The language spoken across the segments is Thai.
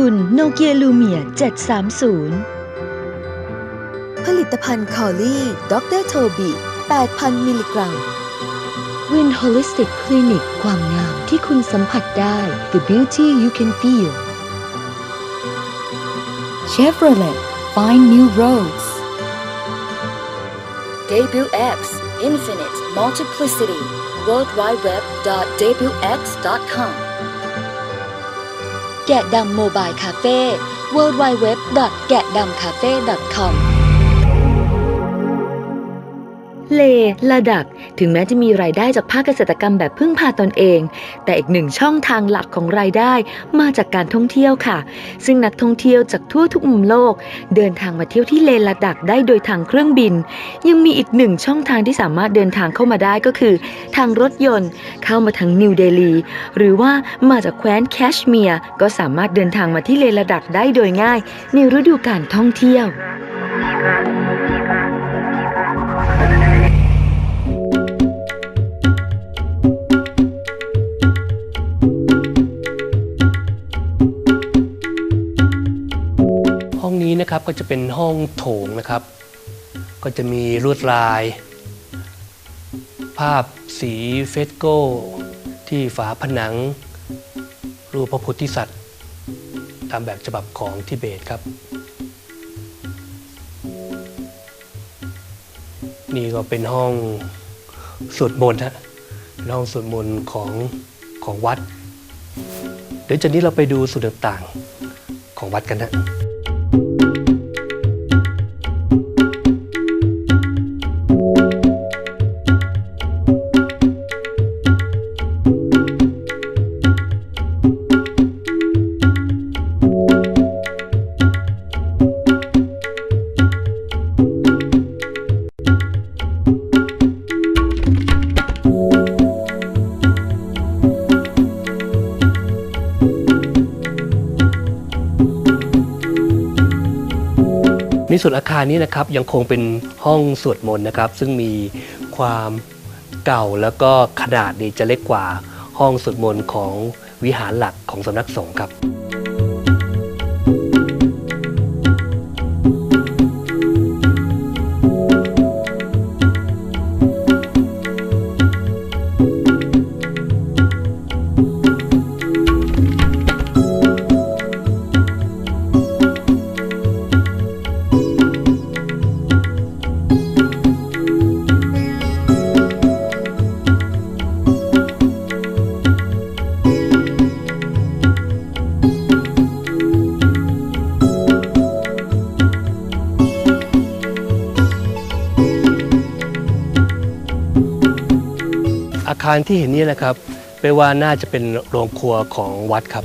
คุณโนเกียลูเมีย730 ผลิตภัณฑ์คอลลี่ดรโทบี 8,000 มิลลิกรัมวิน Holistic Clinic ความงามที่คุณสัมผัสได้ The beauty you can feel Chevrolet Find New Roads Debut X Infinite Multiplicity worldwideweb.debutx.com แกะดำโมบายคาเฟ่ w w w แกะดำคาเฟ่ com เลระดับถึงแม้จะมีรายได้จากภาคเกษตรกรรมแบบพึ่งพาตนเอง แต่อีกหนึ่งช่องทางหลักของรายได้มาจากการท่องเที่ยวค่ะ ซึ่งนักท่องเที่ยวจากทั่วทุกมุมโลก เดินทางมาเที่ยวที่เลระดับได้โดยทางเครื่องบิน ยังมีอีกหนึ่งช่องทางที่สามารถเดินทางเข้ามาได้ก็คือ ทางรถยนต์ เข้ามาทางนิวเดลี หรือว่ามาจากแคว้นแคชเมียร์ก็สามารถเดินทางมาที่เลระดับได้โดยง่าย ในฤดูการท่องเที่ยว ห้องนี้นะครับก็จะเป็นห้องโถงนะครับ ก็จะมีลวดลาย ภาพสีเฟสโก้ ที่ฝาผนัง รูปพระพุทธสัตว์ตามแบบฉบับของทิเบตครับ นี่ก็เป็นห้องสวดมนต์ฮะห้องสวดมนต์ของของวัด เดี๋ยวจากนี้เราไปดูส่วนต่างๆของวัดกันนะ ในส่วนอาคารนี้นะครับยังคงเป็นห้องสวดมนต์นะครับ ซึ่งมีความเก่าแล้วก็ขนาดนี้จะเล็กกว่าห้องสวดมนต์ของวิหารหลักของสำนักสงฆ์ครับ คารที่เห็นนี้นะครับ ไปว่าน่าจะเป็นโรงครัวของวัดครับ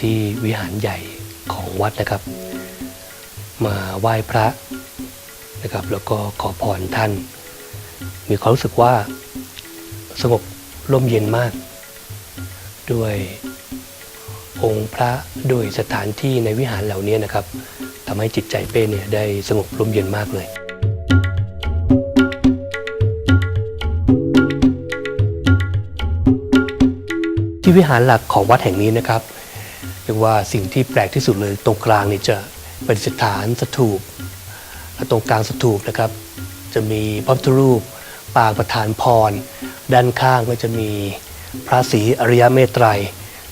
ที่วิหารใหญ่ของวัดนะครับ มาไหว้พระนะครับ แล้วก็ขอพรท่าน มีความรู้สึกว่าสงบร่มเย็นมาก ด้วยองค์พระด้วยสถานที่ในวิหารเหล่านี้นะครับทำให้จิตใจเป้เนี่ยได้สงบร่มเย็นมากเลยที่วิหารหลักของวัดแห่งนี้นะครับ เรียกว่าสิ่งที่แปลกที่สุดเลยตรงกลางนี่จะเป็นสถานสถูปตรงกลางสถูปนะครับ จะมีพระพุทธรูป ปางประธานพร ด้านข้างก็จะมีพระศรีอริยเมตไตรย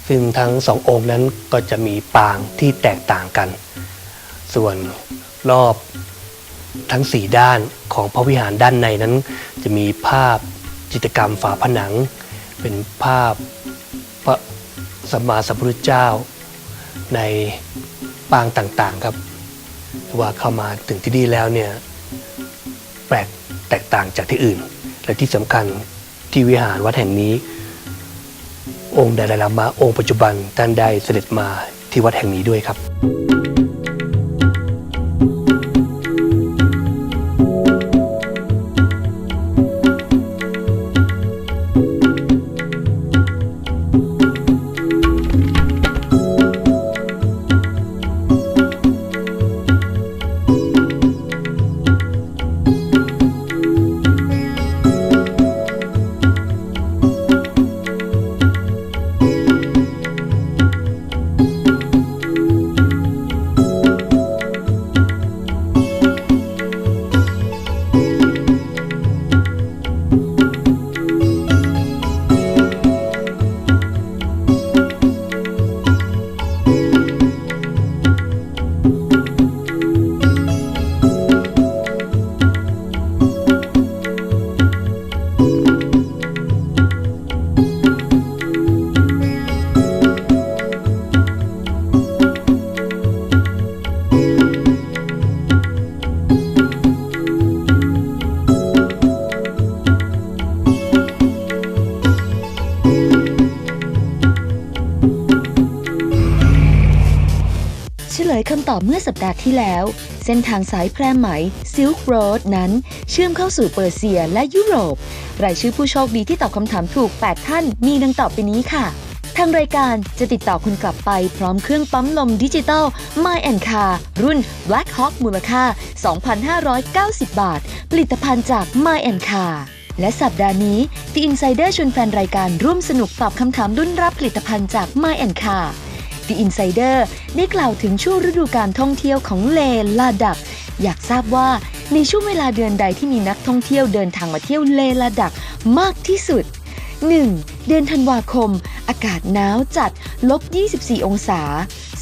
ซึ่งทั้งสององค์นั้นก็จะมีปางที่แตกต่างกัน ส่วนรอบทั้งสี่ด้านของพระวิหารด้านในนั้น จะมีภาพจิตรกรรมฝาผนัง เป็นภาพพระสัมมาสัมพุทธเจ้า ในปางต่างๆครับ ว่าเข้ามาถึงที่นี่แล้วเนี่ยแปลกแตกต่างจากที่อื่น และที่สำคัญที่วิหารวัดแห่งนี้ องค์ดาลามะองค์ปัจจุบันท่านได้เสด็จมาที่วัดแห่งนี้ด้วยครับ ลยคำตอบเมื่อสัปดาห์ที่แล้ว เส้นทางสายแพร่ไหม Silk Road นั้น เชื่อมเข้าสู่เปอร์เซียและยุโรป รายชื่อผู้โชคดีที่ตอบคำถามถูก 8 ท่านมีดังต่อไปนี้ค่ะ ทางรายการจะติดต่อคุณกลับไปพร้อมเครื่องปั๊มลมดิจิตอล My and Car รุ่น Black Hawk มูลค่า 2,590 บาท ผลิตภัณฑ์จาก My and Car และสัปดาห์นี้ The Insider ชวนแฟนรายการร่วมสนุกตอบคำถามรุ่นรับผลิตภัณฑ์จาก My and Car The Insider ได้กล่าวถึงช่วงฤดูการท่องเที่ยวของเลลาดัก อยากทราบว่าในช่วงเวลาเดือนใดที่มีนักท่องเที่ยวเดินทางมาเที่ยวเลลาดักมากที่สุด 1. เดือนธันวาคม อากาศหนาวจัดลบ 24 องศา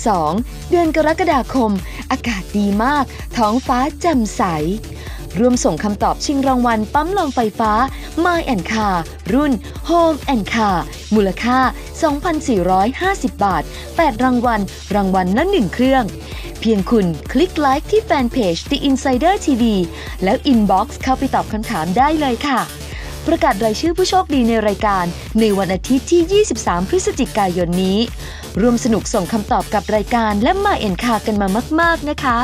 2. เดือนกรกฎาคม อากาศดีมาก ท้องฟ้าแจ่มใส ร่วมส่งคำตอบชิงรางวัลปั๊มลมไฟฟ้า My and Car รุ่น Home and Car มูลค่า 2,450 บาท 8 รางวัล รางวัลละ1เครื่องเพียงคุณคลิกไลค์ที่แฟนเพจ The Insider TV แล้วอินบ็อกซ์เข้าไปตอบคำถามได้เลยค่ะ ประกาศรายชื่อผู้โชคดีในรายการ ในวันอาทิตย์ที่ 23 พฤศจิกายนนี้ ร่วมสนุกส่งคำตอบกับรายการและมาเอ็นคากันมามาก ๆ นะคะ